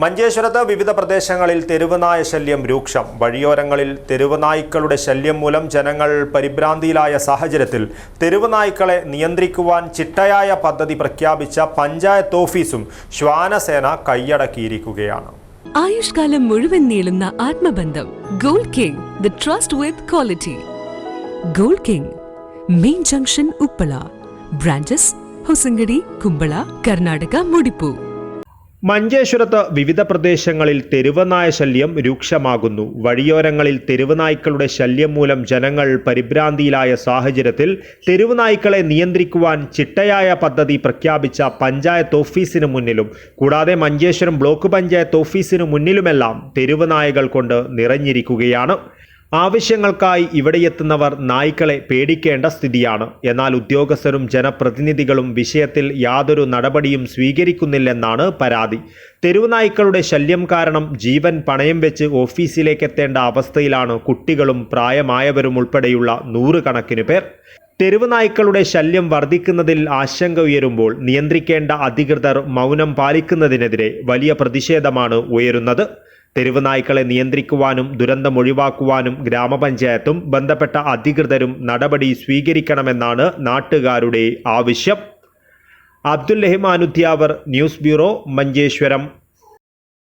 മഞ്ചേശ്വരത്ത് വിവിധ പ്രദേശങ്ങളിൽ തെരുവുനായ ശല്യം രൂക്ഷം. വഴിയോരങ്ങളിൽ തെരുവുനായ്ക്കളുടെ ശല്യം മൂലം ജനങ്ങൾ പരിഭ്രാന്തിയിലായ സാഹചര്യത്തിൽ തെരുവുനായ്ക്കളെ നിയന്ത്രിക്കുവാൻ ചിട്ടയായ പദ്ധതി പ്രഖ്യാപിച്ച പഞ്ചായത്ത് ഓഫീസും ശ്വാനസേന കൈയടക്കിയിരിക്കുകയാണ്. ആയുഷ്കാലം മുഴുവൻ നീളുന്ന ആത്മബന്ധം. Gold king the trust with quality. Gold king main junction Uppala. Branches Hosangadi Kumbla Karnataka മുടിപ്പു. മഞ്ചേശ്വരത്ത് വിവിധ പ്രദേശങ്ങളിൽ തെരുവനായ ശല്യം രൂക്ഷമാകുന്നു. വഴിയോരങ്ങളിൽ തെരുവനായ്ക്കളുടെ ശല്യം മൂലം ജനങ്ങൾ പരിഭ്രാന്തിയിലായ സാഹചര്യത്തിൽ തെരുവുനായ്ക്കളെ നിയന്ത്രിക്കുവാൻ ചിട്ടയായ പദ്ധതി പ്രഖ്യാപിച്ച പഞ്ചായത്ത് ഓഫീസിനു മുന്നിലും. കൂടാതെ മഞ്ചേശ്വരം ബ്ലോക്ക് പഞ്ചായത്ത് ഓഫീസിനു മുന്നിലുമെല്ലാം തെരുവനായകൾ കൊണ്ട് നിറഞ്ഞിരിക്കുകയാണ്. ആവശ്യങ്ങൾക്കായി ഇവിടെയെത്തുന്നവർ നായ്ക്കളെ പേടിക്കേണ്ട സ്ഥിതിയാണ്. എന്നാൽ ഉദ്യോഗസ്ഥരും ജനപ്രതിനിധികളും വിഷയത്തിൽ യാതൊരു നടപടിയും സ്വീകരിക്കുന്നില്ലെന്നാണ് പരാതി. തെരുവുനായ്ക്കളുടെ ശല്യം കാരണം ജീവൻ പണയം വെച്ച് ഓഫീസിലേക്ക് എത്തേണ്ട അവസ്ഥയിലാണ് കുട്ടികളും പ്രായമായവരും ഉൾപ്പെടെയുള്ള നൂറുകണക്കിന് പേർ. തെരുവുനായ്ക്കളുടെ ശല്യം വർദ്ധിക്കുന്നതിൽ ആശങ്ക ഉയരുമ്പോൾ നിയന്ത്രിക്കേണ്ട അധികൃതർ മൗനം പാലിക്കുന്നതിനെതിരെ വലിയ പ്രതിഷേധമാണ് ഉയരുന്നത്. തെരുവ് നായ്ക്കളെ നിയന്ത്രിക്കുവാനും ദുരന്തം ഒഴിവാക്കുവാനും ഗ്രാമപഞ്ചായത്തും ബന്ധപ്പെട്ട അധികൃതരും നടപടി സ്വീകരിക്കണമെന്നാണ് നാട്ടുകാരുടെ ആവശ്യം. അബ്ദുൽ റഹ്മാനുദ്യാവർ ന്യൂസ് ബ്യൂറോ മഞ്ചേശ്വരം.